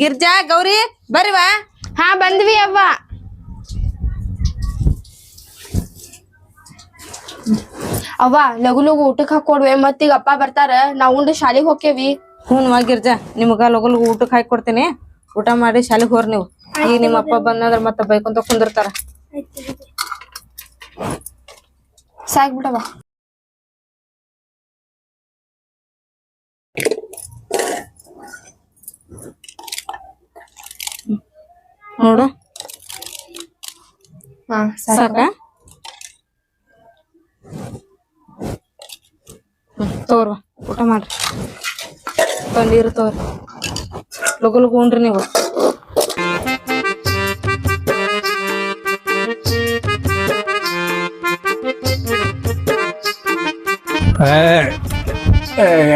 ಗಿರ್ಜಾ ಗೌರಿ ಬರ್ವಾ? ಹಾ ಬಂದ್ವಿ ಅವ್ವ. ಅವ್ವ ಲಘು ಲಘು ಊಟಕ್ ಹಾಕೊಡ್ವೆ ಮತ್ತೀಗ ಅಪ್ಪ ಬರ್ತಾರ ನಾವು ಉಂಡು ಶಾಲೆಗೆ ಹೋಕ್ಕೇವಿ. ಹ್ಞೂ ಗಿರ್ಜಾ ನಿಮ್ಗ ಲಗು ಊಟಕ್ಕೆ ಹಾಕಿ ಕೊಡ್ತೀನಿ. ಊಟ ಮಾಡಿ ಶಾಲೆಗೆ ಹೋರ್ ನೀವು. ಈಗ ನಿಮ್ಮ ಅಪ್ಪ ಬಂದಂದ್ರ ಮತ್ತೆ ಬೈಕೊಂತ ಕುಂದಿರ್ತಾರ. ಸಾಕ್ ನೋಡು. ಹಾ ಸಾಕ್? ತಗೋರ್ವ ಊಟ ಮಾಡ್ರಿ. ತಗೊಂಡ್ ತೋರಿ ತಗೋರಿ. ಲಗು ಲಗು ಉಂಡ್ರಿ ನೀವು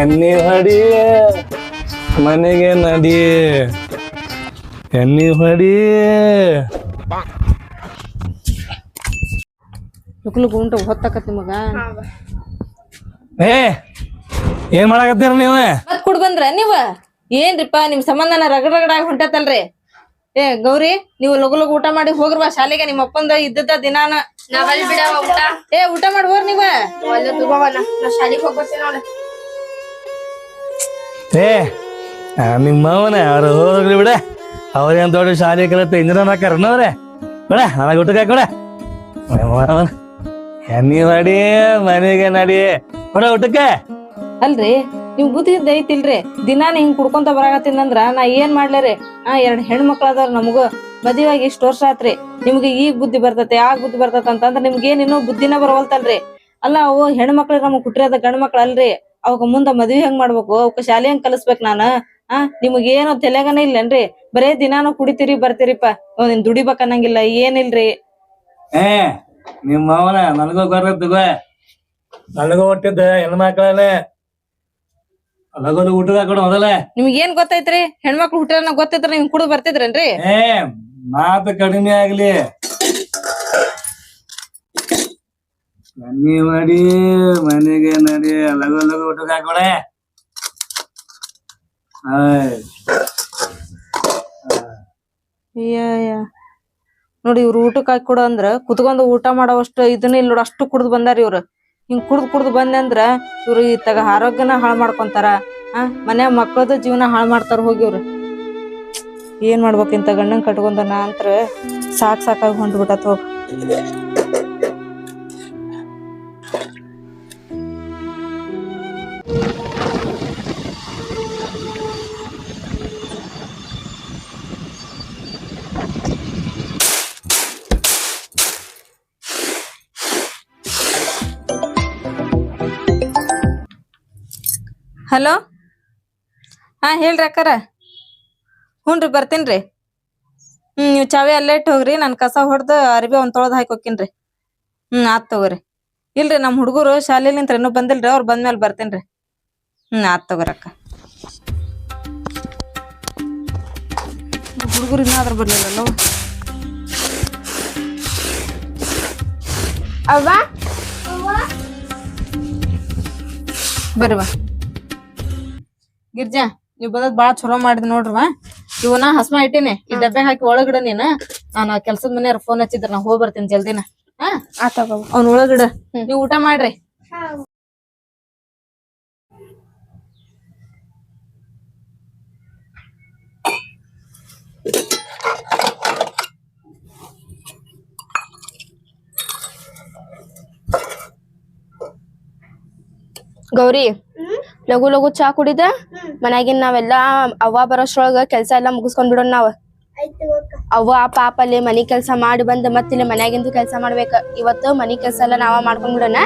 ಎಣ್ಣೆ ಹಡಿ ಮನೆಗೆ ನಡಿ ಎಣ್ಣಿ ಹೊಡಿ? ಲಗು ಉಂಟು ಹೊತ್ತಾಕತ್ ನಿಮಗ ಏ ಏನ್ ಮಾಡಾಕತ್ತೀರ ನೀವು? ಮತ್ ಕುಡ್ ಬಂದ್ರ ನೀವ? ಏನ್ರಿಪ್ಪ ನಿಮ್ ಸಂಬಂಧನ ರಗಡ ರಗಡಾಗಿ ಹೊಂಟತಲ್ರಿ ಏ ಗೌರಿ ನೀವು ಲಗು ಲಗು ಊಟ ಮಾಡಿ ಹೋಗ್ರವಾ ಶಾಲೆಗೆ ನಿಮ್ಮ ಅಪ್ಪಂದ ಇದ್ದದ ದಿನಾನ. ನಾವಲ್ಲಿ ಬಿಡವ ಊಟ. ಏ ಊಟ ಮಾಡಿ ಹೋರ್ ನೀವ. ಒಳ್ಳೆ ತಗೋವನ ನಾ ಶಾಲಿಗ್ ಹೋಗ್ಬರ್ತೀನಿ ನೋಡ. ಏ ನಿಮ್ಮ ಮಾವನ ಅವ್ರು ಹೋಗ್ಲಿ ಬಿಡ. ಅವ್ರೇನ್ ದೊಡ್ಡ ಶಾಲೆ ಕಲಿತ ಇಂಜಿನಿಯರ್ ಹಾಕಾರನವ್ರೆ ಕೊಡ, ನನಗೆ ಊಟಕ್ಕೆ ಮಾವನ ಎಣ್ಣಿ ಹೊಡಿ ಮನೆಗೆ ನಡಿ. ಕೊಡ ಊಟಕ್ಕೆ. ಅಲ್ರಿ, ನಿಮ್ ಬುದ್ಧಿ ಐತಿಲ್ರಿ. ದಿನಾನ ಹಿಂಗ್ ಕುಡ್ಕೊಂತ ಬರಾಕತ್ತಿಂದಂದ್ರ ನಾ ಏನ್ ಮಾಡ್ಲೇರಿ? ಆ ಎರಡ್ ಹೆಣ್ಮಕ್ಳ ಅದಾರ ನಮಗ. ಮದುವೆಯಾಗಿ ಇಷ್ಟ ವರ್ಷ ಆತ್ರಿ. ನಿಮ್ಗೆ ಈಗ ಬುದ್ಧಿ ಬರ್ತತೆ, ಆಗ ಬುದ್ಧಿ ಬರ್ತೈತೆ ಅಂತಂದ್ರ ನಿಮ್ಗೆ ಇನ್ನೂ ಬುದ್ಧಿನ ಬರವಲ್ತಲ್ರಿ. ಅಲ್ಲ, ಅವು ಹೆಣ್ಮಕ್ಳಿಗೆ ನಮಗ್ ಅದ ಗಂಡ್ ಮಕ್ಳು ಅಲ್ರಿ. ಅವಕ್ ಮುಂದ ಮದ್ವಿ ಹೆಂಗ್ ಮಾಡ್ಬೇಕು? ಅವಕ್ ಶಾಲೆ ಹೆಂಗ್ ಕಲಿಸ್ಬೇಕ್ ನಾನ? ಆ ನಿಮಗ್ ಏನು ತಲೆಗನ ಇಲ್ಲನ್ರಿ? ಬರೇ ದಿನಾನು ಕುಡಿತೀರಿ ಬರ್ತೀರಿಪ್ಪ. ನಿನ್ ದುಡಿಬೇಕ ಅನ್ನಂಗಿಲ್ಲ ಏನಿಲ್ರಿ? ಏ ನಿಮ್ಮ ಮಾವನ ನನಗೂ ಗೊತ್ತೈತಿ ನನಗೂ ಹುಟ್ಟಿದ್ದ ಹೆಣ್ಮಕ್ಳೇ ಲಗೋದು ಊಟಕ್ಕೆ ಕೊಡು ಮೊದಲೇ. ನಿಮ್ಗ್ ಏನ್ ಗೊತ್ತೈತ್ರಿ? ಹೆಣ್ಮಕ್ಳು ಹುಟ್ಟ ಗೊತ್ತೈತ್ರಿ ನಿಮ್ ಕುಡ್ ಬರ್ತಿದ್ರೇನ್ರಿ? ಏ ಮಾತು ಕಡಿಮೆ ಆಗ್ಲಿ. ಬನ್ನಿ ಮಾಡಿ ಮನೆಗೆ ನಡಿ ಅಲಗ ಲಗು ಊಟಕ್ಕೆ ಹಾಕೊಡೆ ಅಯ್ಯಯ್ಯ ನೋಡಿ ಇವ್ರು ಊಟಕ್ಕೆ ಹಾಕಿ ಕೊಡು ಅಂದ್ರ ಕುತ್ಕೊಂಡು ಊಟ ಮಾಡೋವಷ್ಟು ಇದನ್ನ ಇಲ್ಲ ನೋಡಿ, ಅಷ್ಟು ಕುಡ್ದು ಬಂದಾರ ಇವ್ರು. ಹಿಂಗ್ ಕುಡ್ದು ಕುಡ್ದು ಬಂದೆ ಅಂದ್ರ ಇವ್ರು ಇತ್ತಾಗ ಆರೋಗ್ಯನ ಹಾಳು ಮಾಡ್ಕೊಂತಾರ. ಆ ಮನ್ಯಾಗ ಮಕ್ಕಳದ ಜೀವನ ಹಾಳು ಮಾಡ್ತಾರ ಹೋಗಿ ಇವ್ರು. ಏನ್ ಮಾಡ್ಬೇಕು ಇಂತ ಗಂಡನ್ ಕಟ್ಕೊಂಡ ನಾ ಸಾಕ್ ಸಾಕಾಗಿ ಹೊಂಟ್ಬಿಟ್ಟತ್ ಹೋಗ್. ಹಲೋ? ಹಾ, ಹೇಳ್ರಿ ಅಕ್ಕಾರ. ಬರ್ತೀನಿ ಬರ್ತೀನ್ರಿ. ಹ್ಮ್, ನೀವು ಚಾವಿ ಅಲ್ಲೇ ಇಟ್ಟು ಹೋಗ್ರಿ, ನಾನು ಕಸ ಹೊಡ್ದು ಅರ್ಬಿ ಒಂದ್ ತೊಳೆದು ಹಾಕಿ ಹೋಗ್ತೀನಿ ಹ್ಮ್, ಆತ್ ತಗೋರಿ. ಇಲ್ರಿ ನಮ್ಮ ಹುಡುಗರು ಶಾಲೆಲಿಂತ್ರ ಇನ್ನೂ ಬಂದಿಲ್ರಿ, ಅವ್ರು ಬಂದ್ಮೇಲೆ ಬರ್ತೀನ್ರಿ. ಹ್ಮ್, ಆತ್ ತಗೋರಿ ಅಕ್ಕ. ಹುಡುಗರು ಇನ್ನಾದ್ರೂ ಬರ್ಲಿಲ್ಲಲ್ಲ? ಅವ್ವ? ಬರ್ರಿ ಬಾ. ಗಿರ್ಜಾ ನೀವ್ ಬಂದದ್ ಬಾಳ ಚಲೋ ಮಾಡಿದ್ ನೋಡ್ರವ ಇವನ ಹಸ್ಮ ಇಟ್ಟಿನಿ ಈ ಡಬ್ಬೆ ಹಾಕಿ ಒಳಗಡೆ ನೀನ. ನಾನು ಕೆಲ್ಸದ ಮನೆಯವ್ರ ಫೋನ್ ಹಚ್ಚಿದ್ರ ನಾ ಹೋಗ್ ಬರ್ತೀನಿ ಜಲ್ದಿನ. ಹಾ? ಅವ್ನ ಒಳಗಡ. ನೀವ್ ಊಟ ಮಾಡ್ರಿ. ಗೌರಿ ಲಗು ಲಘು ಚಾ ಕುಡಿದ. ಮನ್ಯಾಗಿನ್ ನಾವೆಲ್ಲಾ ಅವ್ವ ಬರೋಷ್ರೊಳಗ ಕೆಲ್ಸ ಎಲ್ಲಾ ಮುಗಿಸ್ಕೊಂಡ್ ಬಿಡೋಣ ನಾವ್. ಅವ್ವ ಪಾಪ ಅಲ್ಲಿ ಮನಿ ಕೆಲ್ಸ ಮಾಡಿ ಬಂದ್ ಮತ್ತಿಲ್ಲಿ ಇಲ್ಲಿ ಮನ್ಯಾಗಿಂದು ಕೆಲ್ಸ ಮಾಡ್ಬೇಕ. ಇವತ್ತು ಮನಿ ಕೆಲ್ಸ ಎಲ್ಲ ನಾವ ಮಾಡ್ಕೊಂಡ್ ಬಿಡೋಣ.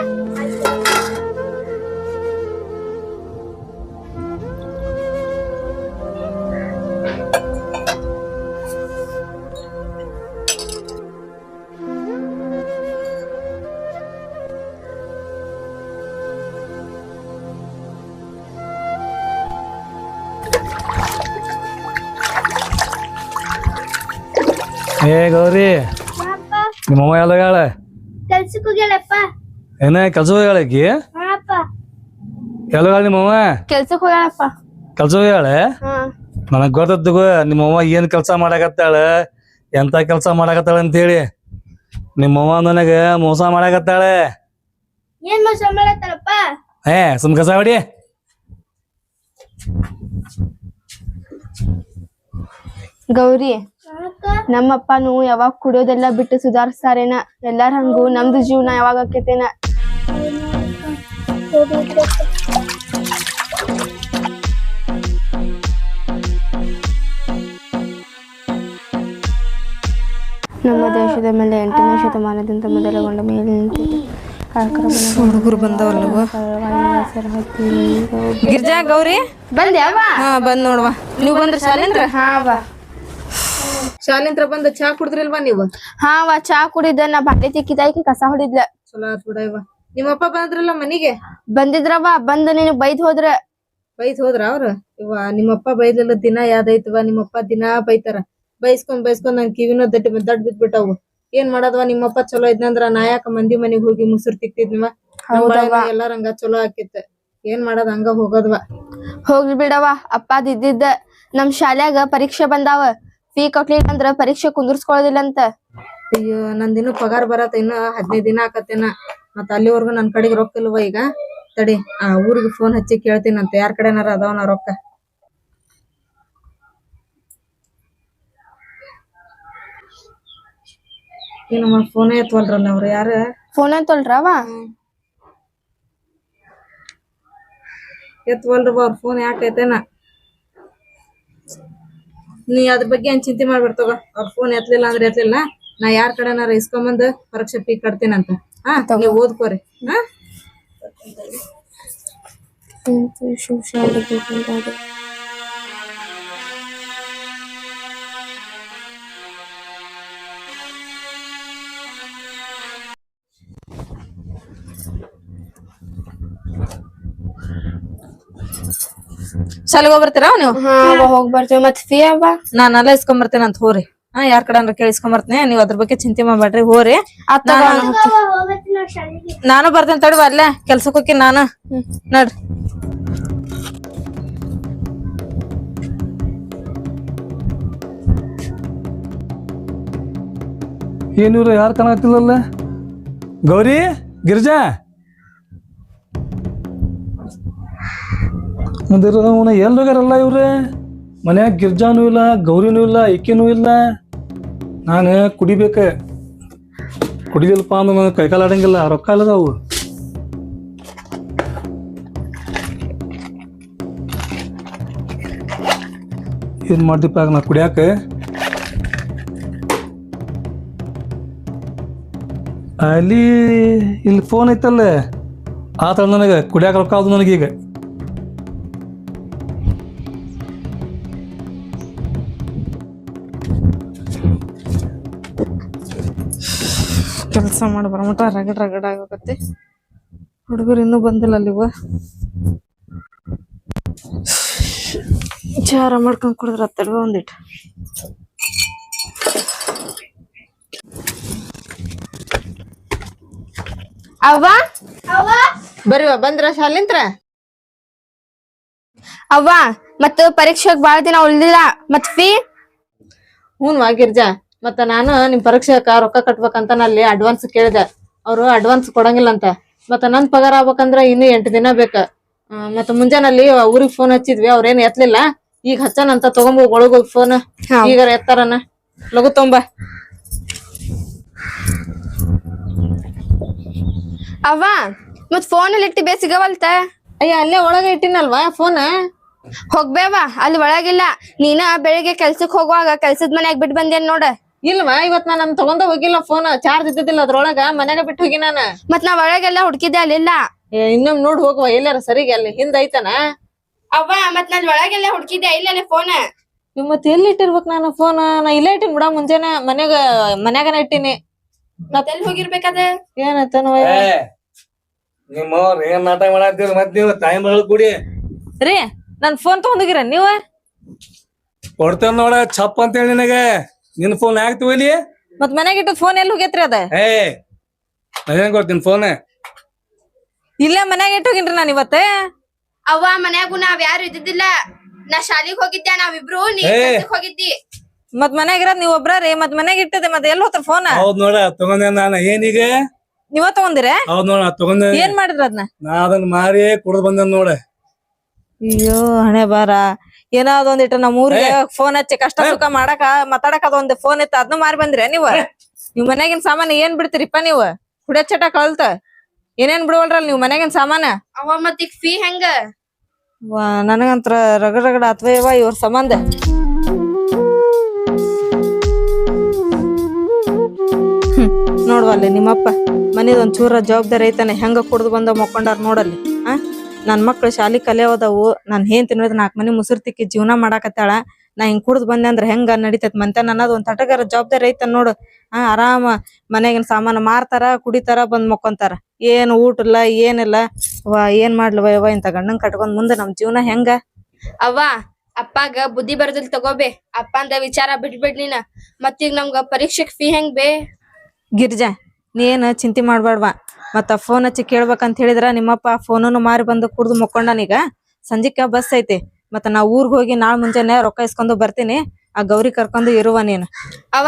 ಏ ಗೌರಿ. ನಿಮ್ಮ ಅಮ್ಮ ಎಲ್ಲ ಹೇಳ ಕೆಲ್ಸಕ್ಕೆ ಹೋಗ್ಯಾಳಪ್ಪ. ಏನ ಕೆಲ್ಸ ಹೇಳಕಿ ಹಾಪ ಎಲ್ಲ ನಿಮ್ಮಮ್ಮ ಕೆಲ್ಸಕ್ ಹೋಗ್ಯಾಳಪ್ಪ. ಕೆಲ್ಸ ಹೇಳೆ ಹಾ. ನನಗ್ ಗೊತ್ತದ್ದು ನಿಮ್ಮವ್ವ ಏನ್ ಕೆಲಸ ಮಾಡಕತ್ತಾಳೆ ಎಂತ ಕೆಲಸ ಮಾಡಾಕತ್ತಾಳ ಅಂತೇಳಿ ನಿಮ್ಮವ್ವ ನನಗ ಮೋಸ ಮಾಡಾಕತ್ತಾಳೆ. ಏನ್ ಮೋಸ ಮಾಡತ್ತಾಳಪ್ಪ ಏ ಸುಮ್ ಕಸ ಹೊಡಿ ಗೌರಿ ನಮ್ಮಪ್ಪನು ಯಾವಾಗ ಕುಡಿಯೋದೆಲ್ಲ ಬಿಟ್ಟು ಸುಧಾರಿಸ್ತಾರೇನ? ಎಲ್ಲಾರ ಹಂಗು ನಮ್ದು ಜೀವನ ಯಾವಾಗ ಆಕೇತೇನ? ನಮ್ಮ ದೇಶದ ಮೇಲೆ ಎಂಟನೇ ಶತಮಾನದಿಂದ ಮೊದಲುಗೊಂಡ ಮೇಲೆ ಹುಡುಗರು ಬಂದವಲ್ಲವ? ಗಿರ್ಜಾ ಗೌರಿ? ಬಂದ್ಯಾವ ಹಾ ಬಂದ್ ನೋಡ್ವಾ. ನೀವು ಬಂದ್ರ ಶಾಲಿಂದ್ರ ಹಾ ವಾ ಶಾಲಿಂತ್ರ ಬಂದ ಚಾ ಕುಡಿದ್ರಿಲ್ವಾ ನೀವು? ಹಾ ವಾ ಚಾ ಕುಡಿದ ನಾ ಬಾಂಡೆ ತಿಕ್ಕಿದಾಕಿ ಕಸ ಹೊಡಿದ್ಲ. ಚಲೋ ಆತ್ ಬಿಡ ಇವ ನಿಮ್ಮಪ್ಪ ಬಂದ್ರಲ್ಲ ಮನಿಗೆ? ಬಂದಿದ್ರವ ಬಂದ ನೀನು ಬೈದ್ ಹೋದ್ರ. ಬೈದ್ ಹೋದ್ರ ಅವ್ರ? ಇವ ನಿಮ್ಮಪ್ಪ ಬೈದ್ಲಲ್ಲ ದಿನ ಯಾವ್ದೈತವ ನಿಮ್ಮಪ್ಪ ದಿನ ಬೈತಾರ. ಬೈಸ್ಕೊಂಡ್ ಬೈಸ್ಕೊಂಡ್ ನನ್ ಕಿವಿನ ದಡ್ಡ ದಡ್ ಬಿದ್ಬಿಟ್ಟವು. ಏನ್ ಮಾಡೋದವ ನಿಮ್ಮಪ್ಪ ಚಲೋ ಇದ್ನಂದ್ರ ನಾ ಯಾಕ ಮಂದಿ ಮನಿಗ್ ಹೋಗಿ ಮುಸುರ್ ತಿಕ್ತಿದ್ವ ಎಲ್ಲಾರ್ ಹಂಗ ಚಲೋ ಆಕಿತ್ತ ಏನ್ ಮಾಡೋದ್ ಹಂಗ ಹೋಗದ್ವಾ ಹೋಗ್ಲಿ ಬಿಡವ ಅಪ್ಪಾದಿದ್ದಿದ್ದ ನಮ್ ಶಾಲ್ಯಾಗ ಪರೀಕ್ಷೆ ಬಂದಾವ. ಫೀ ಕಟ್ಲಿಲ್ಲ ಅಂದ್ರ ಪರೀಕ್ಷೆ ಕುಂದರ್ಸ್ಕೊಳದಿಲ್ಲ ಅಂತ ಅಯ್ಯೋ ನಂದಿನ್ನು ಪಗಾರ ಬರತ್ತ ಇನ್ನ ಹದಿನೈದ್ ದಿನ ಆಕತ್ತೇನ. ಮತ್ತ ಅಲ್ಲಿವರ್ಗು ನನ್ ಕಡೆಗೆ ರೊಕ್ಕ ಇಲ್ವ ಈಗ? ತಡಿ ಆ ಊರಿಗೆ ಫೋನ್ ಹಚ್ಚಿ ಕೇಳ್ತೀನಂತ ಯಾರ್ ಕಡೆನಾರ ಅದಾವನ ರೊಕ್ಕ? ಏನಮ್ಮ ಫೋನೇ ಅವ್ರು ಯಾರು? ಫೋನ್ ಅಂತಲ್ರವ ಎತ್ವಲ್ರಿ ಅವ್ರ ಫೋನ್ ಯಾಕೈತೇನ ನೀ ಅದ್ರ ಬಗ್ಗೆ ಏನ್ ಚಿಂತೆ ಮಾಡ್ಬೇಡ ತಗೋ. ಅವ್ರ ಫೋನ್ ಎತ್ತಲಿಲ್ಲ ಅಂದ್ರೆ ಎತ್ತಲಿಲ್ಲ ನಾ ಯಾರ್ ಕಡೆನಾರ ಇಸ್ಕೊಂಬಂದ್ ಪರೀಕ್ಷೆ ಫೀ ಕಟ್ತೀನಂತ. ಹಾ ನೀವ್ ಓದ್ಕೋರಿ. ಹಾ? ಶಾಲೆಗೆ ಹೋಗ್ಬರ್ತೀರಾ ನೀವು? ಹೋಗಿ ಬರ್ತೀವಿ. ಮತ್ ಫೀ ಅವ? ನಾನ್ ಅಲ್ಲ ಇಸ್ಕೊಂಬರ್ತೇನೆ ಅಂತ ಹೋರಿ. ಹಾ ಯಾರ್ ಕಡೆ ಕೇಳಿಸ್ಕೊಂಬರ್ತೇನೆ ನೀವ್ ಅದ್ರ ಬಗ್ಗೆ ಚಿಂತೆ ಮಾಡ್ಬೇಡ್ರಿ ಹೋರಿ. ನಾನು ಬರ್ತೇನೆ ತಡಿ ಅಲ್ಲೇ ಕೆಲ್ಸಕ್ಕೆ ಹೋಗಿ ನಾನು. ನೋಡ್ರಿ. ಏನಿವ್ರ ಯಾರು ಕಾಣತ್ತಿಲ್ಲಲ್ಲ ಗೌರಿ ಗಿರಿಜಾ? ಮುಂದಿರ ಅವನ ಎಲ್ಲಿ ಹೋಗ್ಯಾರಲ್ಲ ಇವ್ರೆ? ಮನ್ಯಾಗ ಗಿರ್ಜಾನೂ ಇಲ್ಲ, ಗೌರಿನೂ ಇಲ್ಲ ಐಕಿನೂ ಇಲ್ಲ. ನಾನು ಕುಡಿಬೇಕ. ಕುಡಿದಿಲ್ಲಪ್ಪ ಅಂದ್ರೆ ನನಗೆ ಕೈಕಾಲು ಆಡಂಗಿಲ್ಲ, ರೊಕ್ಕ ಇಲ್ಲದವು. ಏನು ಮಾಡ್ದಿಪ್ಪ ಆಗ ನಾ ಕುಡಿಯಾಕ? ಅಲ್ಲಿ ಇಲ್ಲಿ ಫೋನ್ ಐತಲ್ಲ. ಆತ ನನಗೆ, ಕುಡಿಯಾಕ ರೊಕ್ಕ ಅದು ನನಗೀಗ. ಕೆಲಸ ಮಾಡಿ ಬರಮಟ ರಗಡ್ ರಗಡ್ ಆಗೋಗತ್ತೆ. ಹುಡುಗರು ಇನ್ನೂ ಬಂದಿಲ್ಲ ಅಲ್ಲಿವ ಚಾರ ಮಾಡ್ಕೊಂಡು ಕುಡಿದ್ರ ತಡ್ವ ಒಂದಿಟ್ಟು ಅವ್ವ? ಬರ್ರಿವ ಬಂದ್ರ ಶಾಲಿಂತ್ರ? ಅವ್ವ, ಮತ್ತ ಪರೀಕ್ಷೆಗೆ ಬಾಳ ದಿನ ಉಳ್ದಿಲ್ಲ ಮತ್ ಫೀ ಹ್ಞೂ ಗಿರ್ಜಾ. ಮತ್ತ ನಾನು ನಿಮ್ ಪರೀಕ್ಷೆಕ ರೊಕ್ಕ ಕಟ್ಬೇಕಂತ ಅಲ್ಲಿ ಅಡ್ವಾನ್ಸ್ ಕೇಳಿದೆ. ಅವ್ರು ಅಡ್ವಾನ್ಸ್ ಕೊಡಂಗಿಲ್ಲ ಅಂತ ಮತ್ತ ನನ್ ಪಗಾರ ಆಗ್ಬೇಕಂದ್ರ ಇನ್ನು ಎಂಟು ದಿನ ಬೇಕ. ಮತ್ತ ಮುಂಜಾನಲ್ಲಿ ಊರಿಗೆ ಫೋನ್ ಹಚ್ಚಿದ್ವಿ. ಅವ್ರೇನ್ ಎತ್ತಲಿಲ್ಲ ಈಗ ಹಚ್ಚನಂತ ತಗೊಂಬ ಒಳಗೋಗಿ ಫೋನ್ ಈಗ ಎತ್ತಾರನ. ಲಘು ತೊಂಬ. ಅವ್ವ ಮತ್ ಫೋನ್ ಅಲ್ಲಿ ಇಟ್ಟಿ ಬೇಸಿಗವಲ್ತ ಅಯ್ಯ ಅಲ್ಲೇ ಒಳಗೆ ಇಟ್ಟಿನಲ್ವಾ ಫೋನ್ ಹೋಗ್ಬೇವಾ ಅಲ್ಲಿ ಒಳಗಿಲ್ಲ. ನೀನ ಬೆಳಿಗ್ಗೆ ಕೆಲ್ಸಕ್ ಹೋಗುವಾಗ ಕೆಲ್ಸದ ಮನ್ಯಾಗ ಬಿಟ್ಟು ಬಂದೇನ್ ನೋಡ. ಇಲ್ವಾ? ಇವತ್ ನಾನು ತಗೊಂಡ ಹೋಗಿಲ್ಲ ಫೋನ್ ಚಾರ್ಜ್ ಇದ್ದಿದ್ದಿಲ್ಲ ಅದ್ರೊಳಗ ಮನ್ಯಾಗ ಬಿಟ್ಟು ಹೋಗಿ ನಾನು. ಮತ್ ನಾ ಒಳಗೆಲ್ಲ ಹುಡ್ಕಿದ್ದೆ ಅಲ್ಲಿಲ್ಲ. ಇನ್ನೊಮ್ಮೆ ನೋಡ್ ಹೋಗುವ ಎಲ್ಲಾರ ಸರಿಗೆ ಅಲ್ಲಿ ಹಿಂದ ಐತನ? ಅವ್ವ ಮತ್ ನಾನ್ ಒಳಗೆಲ್ಲ ಹುಡ್ಕಿದ್ದೆ ಇಲ್ಲ ಫೋನ್ ಮತ್ ಎಲ್ಲಿ ಇಟ್ಟಿರ್ಬೇಕು ನಾನು ಫೋನ್ ನಾ ಇಲ್ಲೇ ಇಟ್ಟಿನ್ ಬಿಡ ಮುಂಜಾನೆ ಮನ್ಯಾಗ ಮನ್ಯಾಗನ ಇಟ್ಟಿನಿ. ಮತ್ತೆಲ್ಲಿ ಹೋಗಿರ್ಬೇಕಾದ? ಏನತ್ತ ನಿಮ್ಮ ಏನ್ ನಾಟಕ ಮಾಡತ್ತೀರಿ? ಮತ್ತೆ ನೀವು ಟೈಮ್ ಕೂಡಿ. ರೀ ನನ್ ಫೋನ್ ತಗೊಂಡೋಗಿರ ನೀವ? ಕೊಡ್ತೇನೆ ನೋಡ ಚಪ್ಪ ಅಂತ ಹೇಳಿ ನಿನಗೆ. ನಿನ್ನ ಫೋನ್ ಯಾಕೆ ತಗೊಲಿ ಮತ್ ಮನೆಗೆ ಇಟ್ಟು ಫೋನ್ ಎಲ್ಲಿ ಹೋಗೈತ್ರಿ ಅದ? ಏ ನಾನೇನ್ ಕೊಡ್ತೀನಿ ಫೋನ್ ಇಲ್ಲೇ ಮನೆಗೆ ಇಟ್ಟು ಹೋಗಿನ್ರಿ ನಾನು ಇವತ್ತ. ಅವ್ವ ಮನ್ಯಾಗು ನಾವ್ ಯಾರು ಇದ್ದಿದ್ದಿಲ್ಲ. ನಾ ಶಾಲಿಗ್ ಹೋಗಿದ್ದೆ ನಾವಿಬ್ರು ನೀ ಏ. ಕೆಲ್ಸಕ್ ಹೋಗಿದ್ದಿ. ಮತ್ ಮನ್ಯಾಗ ಇರೋದ್ ನೀವ್ ಒಬ್ರ ರೀ ಮತ್ ಮನೆಗೆ ಇಟ್ಟದೆ ಮತ್ ಎಲ್ಲಿ ಹೋತ್ರ ಫೋನ್ ಹೌದ್ ನೋಡ ತಗೊಂಡೆ ನಾನು. ಏನೀಗ? ನೀವ ತಗೊಂದಿರ? ಹೌದ್ ನೋಡ ತಗೊಂಡೆ. ಏನ್ ಮಾಡಿದ್ರ ಅದ್ನ? ನಾ ಅದನ್ನ ಮಾರಿ ಕುಡ್ದು ಬಂದೆ ನೋಡ. ಅಯ್ಯೋ ಹಣೆ ಬಾರ. ಏನೋ ಅದೊಂದಿಟ್ಟು ನಮ್ ಊರಿಗೆ ಫೋನ್ ಹಚ್ಚಿ ಕಷ್ಟ ಸುಖ ಮಾಡಕ ಮಾತಾಡಕ ಅದೊಂದ್ ಫೋನ್ ಇತ್ತು. ಅದನ್ನ ಮಾರಿ ಬಂದ್ರೆ ನೀವ್? ನೀವ್ ಮನೆಗಿನ ಸಾಮಾನ್ ಏನ್ ಬಿಡ್ತೀರಿಪ್ಪ ನೀವು? ಕುಡಿಯೋ ಚಟ ಕಳ್ತ. ಏನೇನ್ ಬಿಡವಲ್ರಲ್ ನೀವ್ ಮನ್ಯಾಗಿನ ಸಾಮಾನ? ಅವ ಮತ್ ಈಗ ಫೀ ಹೆಂಗ? ನನಗಂತ್ರ ರಗಡ ರಗಡ ಅಥವಾ ಇವ್ರ ಸಂಬಂಧ. ನೋಡ್ವಲ್ಲಿ ನಿಮ್ಮಪ್ಪ ಮನೇದೊಂದ್ ಒಂದ್ ಚೂರ ಜವಾಬ್ದಾರಿ ಐತಾನೆ. ಹೆಂಗ ಕುಡ್ದು ಬಂದ ಮಕ್ಕೊಂಡಾರ ನೋಡಲ್ಲಿ ಆ? ನನ್ ಮಕ್ಳು ಶಾಲಿ ಕಲಿಯೋದವು ನಾನ್ ಏನ್ ತಿನ್ನೋದ್ ನಾಲ್ಕು ಮನಿ ಮುಸುರ್ ತಿಕ್ಕಿ ಜೀವನ ಮಾಡಾಕತ್ತಾಳ. ನಾ ಹಿಂಗ್ ಕುಡ್ದ್ ಬಂದೆ ಅಂದ್ರ ಹೆಂಗ ನಡಿತೈತ್ ಮಂತ ಅನ್ನೋದ್ ಒಂದ್ ತಟಗಾರ ಜವಾಬ್ದಾರಿ ಐತ ನೋಡು. ಹಾ ಆರಾಮ ಮನೆಗಿನ ಸಾಮಾನು ಮಾರ್ತಾರ ಕುಡಿತಾರ ಬಂದ್ ಮಕ್ಕೊಂತಾರ. ಏನ್ ಊಟ ಇಲ್ಲ ಏನಿಲ್ಲ. ವಾ ಏನ್ ಮಾಡ್ಲವ ಯವ್ವ ಇಂತ ಗಂಡನ್ ಕಟ್ಕೊಂಡ್ ಮುಂದೆ ನಮ್ ಜೀವನ ಹೆಂಗ? ಅವ್ವ ಅಪ್ಪಾಗ ಬುದ್ಧಿ ಬರದಿಲ್ ತಗೋಬೇ ಅಪ್ಪಂದ ವಿಚಾರ ಬಿಟ್ಬಿಡ್ ನೀನ. ಮತ್ತೀಗ ನಮ್ಗ ಪರೀಕ್ಷೆಗ್ ಫೀ ಹೆಂಗ್ ಬೇ? ಗಿರ್ಜಾ ನೀನ್ ಚಿಂತೆ ಮಾಡ್ಬೇಡ್ವಾ ಮತ್ತ ಫೋನ್ ಹಚ್ಚಿ ಕೇಳ್ಬೇಕಂತ ಹೇಳಿದ್ರ ನಿಮ್ಮಪ್ಪ ಫೋನನ್ನು ಮಾರಿ ಬಂದು ಕುಡ್ದು ಮುಕ್ಕೊಂಡನೀಗ ಸಂಜಿಕ ಬಸ್ ಐತಿ. ಮತ್ತ ನಾ ಊರ್ಗ್ ಹೋಗಿ ನಾಳ್ ಮುಂಜಾನೆ ರೊಕ್ಕ ಇಸ್ಕೊಂಡು ಬರ್ತೀನಿ. ಆ ಗೌರಿ ಕರ್ಕೊಂಡು ಇರುವ ನೀನು. ಅವ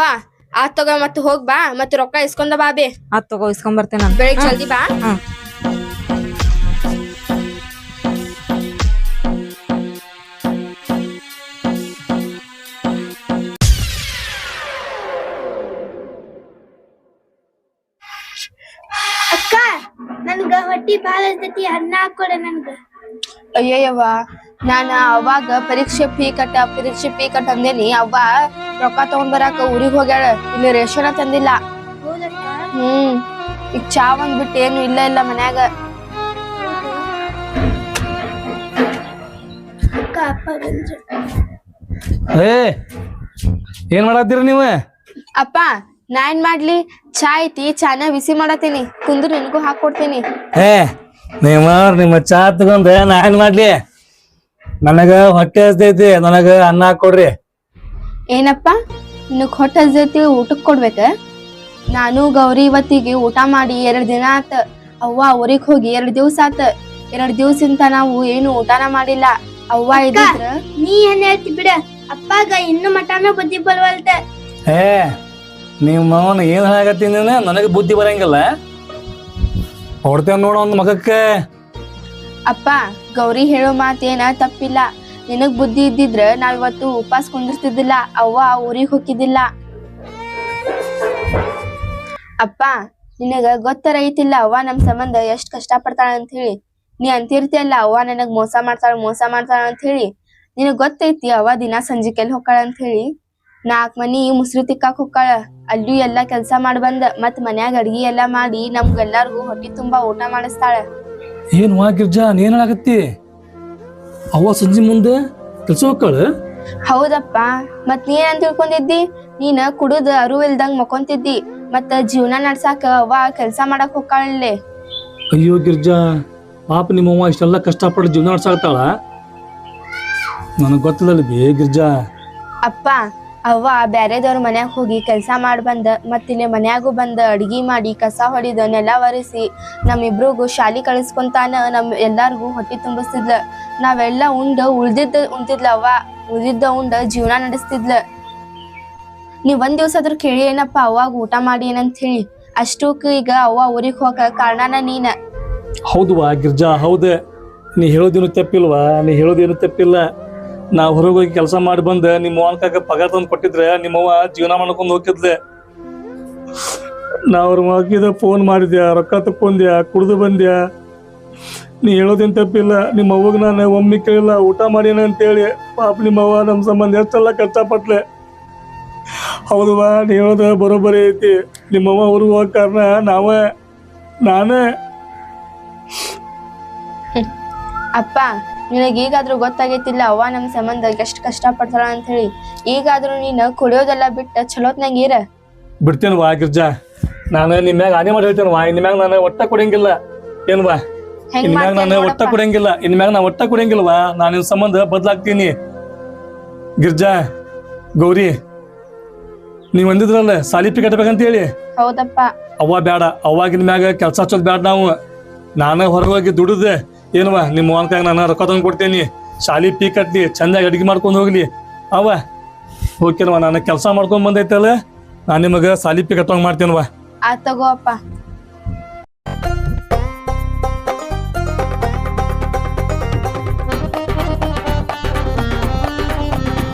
ಆ ತಗೋ ಮತ್ ಹೋಗ್ ಬಾ. ಮತ್ ರೊಕ್ಕ ಇಸ್ಕೊಂಡ ಬಾ ಬೇ. ಆತ್ ತಗೋ ಇಸ್ಕೊಂಡ್ ಬರ್ತೇನೆ ಬೆಳಿಗ್ಗೆ ಜಲ್ದಿ ಬಾ. ಹ್ಮ್. ಇರ್ತೈತಿ ಅನ್ನ ಹಾಕೊಡ ನನ್ಗ. ಅಯ್ಯಯ್ಯವ್ವ ನಾನ ಅವಾಗ ಪರೀಕ್ಷೆ ಫೀ ಕಟ್ಟ ಪರೀಕ್ಷೆ ಫೀ ಕಟ್ಟ ಅಂದೇನಿ. ಅವ್ವ ರೊಕ್ಕ ತಗೊಂಡ್ ಬರಾಕ ಊರಿಗ್ ಹೋಗ್ಯಾಳ. ಇಲ್ಲಿ ರೇಷನ ತಂದಿಲ್ಲ. ಹ್ಮ್ ಈಗ ಚಾ ಒಂದ್ ಬಿಟ್ಟು ಏನು ಇಲ್ಲ ಇಲ್ಲ ಮನ್ಯಾಗ. ಏ ಏನ್ ಮಾಡತ್ತೀರ ನೀವು? ಅಪ್ಪ ನಾ ಏನ್ ಮಾಡ್ಲಿ? ಚಾ ಐತಿ ಚಾನ ಬಿಸಿ ಮಾಡತ್ತೀನಿ ಕುಂದ್ರು ನಿನಗೂ ಹಾಕೊಡ್ತೀನಿ ಏ ನಿಮ್ಮ ನಿಮ್ಮ ಚಾ ತಗೊಂಡ್ ನಾ ಏನ್ ಮಾಡ್ಲಿ? ನನಗ ಹೊಟ್ಟೆ ಹಸ್ದೈತಿ ನನಗ ಅನ್ನ ಕೊಡ್ರಿ. ಏನಪ್ಪ? ನಿನಗ್ ಹೊಟ್ಟೆ ಹಸ್ದೈತಿ ಊಟಕ್ ಕೊಡ್ಬೇಕ? ನಾನು ಗೌರಿ ಇವತ್ತಿಗೆ ಊಟ ಮಾಡಿ ಎರಡ್ ದಿನ ಆತ. ಅವ್ವ ಊರಿಗ್ ಹೋಗಿ ಎರಡ್ ದಿವ್ಸ ಆತ. ಎರಡ್ ದಿವ್ಸಿಂದ ನಾವು ಏನು ಊಟನ ಮಾಡಿಲ್ಲ. ಅವ್ವ ಇದ್ರ ನೀ ಏನ್ ಹೇಳ್ತಿ ಬಿಡ? ಅಪ್ಪಾಗ ಇನ್ನು ಮಟಾನ ಬುದ್ಧಿ ಬಲ್ವಲ್ದ ಏ ನಿಮ್ಮ ಅವನ್ ಏನ್ ಹೇಳಕತ್ತೀನಿ ನನಗ ಬುದ್ಧಿ ಬರಂಗಿಲ್ಲ. ಹೊಡ್ತೇವ್ ನೋಡ ಒಂದ್ ಮಗಕ್ಕೆ ಅಪ್ಪ, ಗೌರಿ ಹೇಳೋ ಮಾತೇನ ತಪ್ಪಿಲ್ಲ. ನಿನಗ್ ಬುದ್ಧಿ ಇದ್ದಿದ್ರ ನಾವ್ ಇವತ್ತು ಉಪವಾಸ ಕುಂದಿರ್ತಿದ್ದಿಲ್ಲ ಅವ್ವ ಊರಿಗ್ ಹೋಗಿದ್ದಿಲ್ಲ. ಅಪ್ಪ, ನಿನಗ ಗೊತ್ತರ ಐತಿಲ್ಲ ಅವ್ವ ನಮ್ ಸಂಬಂಧ ಎಷ್ಟ್ ಕಷ್ಟ ಪಡ್ತಾಳ ಅಂತ ಹೇಳಿ. ನೀ ಅಂತಿರ್ತಿಯಲ್ಲ, ಅವ್ವ ನನಗ್ ಮೋಸ ಮಾಡ್ತಾಳ ಮೋಸ ಮಾಡ್ತಾಳ ಅಂತ ಹೇಳಿ. ನಿನಗ್ ಗೊತ್ತೈತಿ ಅವ್ವ ದಿನಾ ಸಂಜಿಕೆಲ್ ಹೋಗ್ತಾಳ ಅಂತ ಹೇಳಿ. ನಾಲ್ಕ್ ಮನಿ ಮುಸ್ರಿ ತಿಕ್ಕಾಕ್ ಹೊಕ್ಕಾಳ ಅಲ್ಲೂ ಎಲ್ಲಾ ಕೆಲ್ಸ ಮಾಡ್ ಬಂದ. ಮತ್ ಮನ್ಯಾಗ ಅಡ್ಗಿ ಎಲ್ಲಾ ಮಾಡಿ ನಮ್ಗೆಲ್ಲಾರ್ಗು ಹೊಟ್ಟಿ ತುಂಬಾ ಊಟ ಮಾಡಿಸ್ತಾಳ. ಏನ್ ವಾ ಗಿರ್ಜಾ ನೀನ್ ಹೇಳಾಕತ್ತಿ ಅವ್ವ ಸಂಜೆ ಮುಂದೆ ಕೆಲ್ಸ ಹೋಗ್ಕಳ ಹೌದಪ್ಪ. ಮತ್ ನೀ ಏನ್ ತಿಳ್ಕೊಂಡಿದ್ದಿ? ನೀನ ಕುಡುದ್ ಅರಿವು ಇಲ್ದಂಗ್ ಮಕ್ಕೊಂತಿದ್ದಿ. ಮತ್ತ ಜೀವನ ನಡ್ಸಾಕ ಅವ್ವ ಕೆಲ್ಸ ಮಾಡಕ್ ಹೋಗ್ಕಾಳಲ್ಲೇ ಅಯ್ಯೋ ಗಿರ್ಜಾ ಪಾಪ ನಿಮ್ಮವ್ವ ಇಷ್ಟೆಲ್ಲ ಕಷ್ಟಪಟ್ಟು ಜೀವನ ನಡ್ಸಾಕ್ತಾಳ. ನನಗ್ ಗೊತ್ತಿಲ್ಲ ಬೇ ಗಿರ್ಜಾ. ಅಪ್ಪ ಅವ್ವ, ಬ್ಯಾರೆದವ್ರ ಮನ್ಯಾಗ ಹೋಗಿ ಕೆಲಸ ಮಾಡಿ ಬಂದ ಮತ್ತಿಲ್ಲಿ ಮನ್ಯಾಗೂ ಬಂದ, ಅಡ್ಗಿ ಮಾಡಿ, ಕಸ ಹೊಡಿದ, ನೆಲ ಒರೆಸಿ, ನಮ್ಮಿಬ್ರಿಗೂ ಶಾಲಿ ಕಳಿಸ್ಕೊಂತಾನ, ನಮ್ ಎಲ್ಲಾರ್ಗೂ ಹೊಟ್ಟಿ ತುಂಬಿಸ್ತಿದ್ಲ. ನಾವೆಲ್ಲ ಉಂಡ ಉಳ್ದಿದ್ದ, ಉಣ್ತಿದ್ಲ ಅವ್ವ. ಉಳ್ದಿದ್ದ ಉಂಡ ಜೀವನ ನಡೆಸ್ತಿದ್ಲ. ನೀವ್ ಒಂದ್ ದಿವ್ಸ ಅದ್ರ ಕೇಳಿ ಏನಪ್ಪ ಅವಾಗ ಊಟ ಮಾಡಿ ಏನಂತ ಹೇಳಿ ಅಷ್ಟಕ್ಕ ಈಗ ಅವ್ವ ಊರಿಗೆ ಹೋಗ ಕಾರಣನ ನೀನ. ಹೌದು ಗಿರ್ಜಾ, ಹೌದ. ನೀ ಹೇಳೋದೇನು ತಪ್ಪಿಲ್ವಾ? ನೀ ಹೇಳೋದೇನು ತಪ್ಪಿಲ್ಲ. ನಾ ಹೊರಗೆ ಹೋಗಿ ಕೆಲಸ ಮಾಡಿ ಬಂದ ನಿಮ್ಮ ಅವನಕಾಗ ಪಗಾರ ತಂದು ಕೊಟ್ಟಿದ್ರೆ ನಿಮ್ಮವ್ವ ಜೀವನ ಮಾಡ್ಕೊಂಡು ಹೋಗಿದ್ಲೆ ನಾ ಅವ್ರ ಮಗಿದ ಫೋನ್ ಮಾಡಿದ್ಯಾ, ರೊಕ್ಕ ತಕ್ಕೊಂದ್ಯಾ, ಕುಡಿದು ಬಂದ್ಯಾ? ನೀ ಹೇಳೋದೇನು ತಪ್ಪಿಲ್ಲ ನಿಮ್ಮ ಅವ್ವಗೆ ನಾನು ಒಮ್ಮೆ ಕೇಳಿಲ್ಲ, ಊಟ ಮಾಡ್ಯಾನ ಅಂತೇಳಿ. ಪಾಪ ನಿಮ್ಮವ್ವ ನಮ್ಮ ಸಂಬಂಧ ಎಷ್ಟೆಲ್ಲ ಕಷ್ಟಪಟ್ಲೆ. ಹೌದವಾ ನೀ ಹೇಳೋದು ಬರೋಬ್ಬರಿ ಐತಿ. ನಿಮ್ಮವ್ವ ಅವ್ರಿಗೆ ಹೋಗೋ ಕಾರಣ ನಾವೇ, ನಾನೇ. ಅಪ್ಪ ನಿನಗ್ ಈಗಾದ್ರೂ ಗೊತ್ತಾಗೈತಿಲ್ಲ ಅವ್ವ ನಮ್ಮ ಸಂಬಂಧ ಎಷ್ಟು ಕಷ್ಟ ಪಡ್ತಾಳ ಅಂತ ಹೇಳಿ ಈಗಾದ್ರೂ ನೀನ್ ಕುಡಿಯೋದೆಲ್ಲ ಬಿಟ್ಟ ಚಲೋತ್ನಾಗ ಇರ. ಬಿಡ್ತೇನೆ ವಾ ಗಿರ್ಜಾ. ನಾನು ನಿಮ್ಮ ಮ್ಯಾಗ ಆನೆ ಮಾಡಿ ಹೇಳ್ತೇನೆ ವಾ. ಇನ್ ಮ್ಯಾಗ ನಾನು ಒಟ್ಟ ಕುಡಿಯಂಗಿಲ್ಲ. ಏನ್ ವಾ? ಹೆಂಗ್ ಇನ್ ಮ್ಯಾಗ ನಾನು ಒಟ್ಟ ಕುಡಿಯಂಗಿಲ್ಲ. ಕೊಡಂಗಿಲ್ಲ ಇನ್ ಮ್ಯಾಗ ನಾ ಒಟ್ಟ ಕುಡಿಯಂಗಿಲ್ವಾ ನಾನು ನಿನ್ ಸಂಬಂಧ ಬದಲಾಗ್ತೀನಿ. ಗಿರ್ಜಾ ಗೌರಿ ನೀವ್ ಬಂದಿದ್ರಲ್ಲ ಸಾಲಿ ಪಿ ಕಟ್ಟಬೇಕಂತ ಹೇಳಿ ಹೌದಪ್ಪ. ಅವ್ವ ಬೇಡ ಅವಾಗಿನ ಮ್ಯಾಗ ಕೆಲಸ ಹಚ್ಚೋದ್ ಬೇಡ ನಾವು. ನಾನು ಹೊರಗೆ ಹೋಗಿ ದುಡಿದೆ. ಏನವ ನಿಮ್ಮ ಅನ್ಕಾಗ ನಾನು ರೊಕ್ಕ ತಂದು ಕೊಡ್ತೇನಿ. ಶಾಲಿ ಪೀ ಕಟ್ಲಿ, ಚಂದಾಗಿ ಅಡಿಗೆ ಮಾಡ್ಕೊಂಡು ಹೋಗ್ಲಿ. ಅವ ಓಕೆನವ ನಾನು ಕೆಲಸ ಮಾಡ್ಕೊಂಡ್ ಬಂದೈತಲ್ಲ, ನಾನು ನಿಮಗೆ ಸಾಲಿ ಪೀ ಕಟ್ಟಂಗ್ ಮಾಡ್ತೇನವ. ಆತ್ ತಗೋ ಅಪ್ಪ.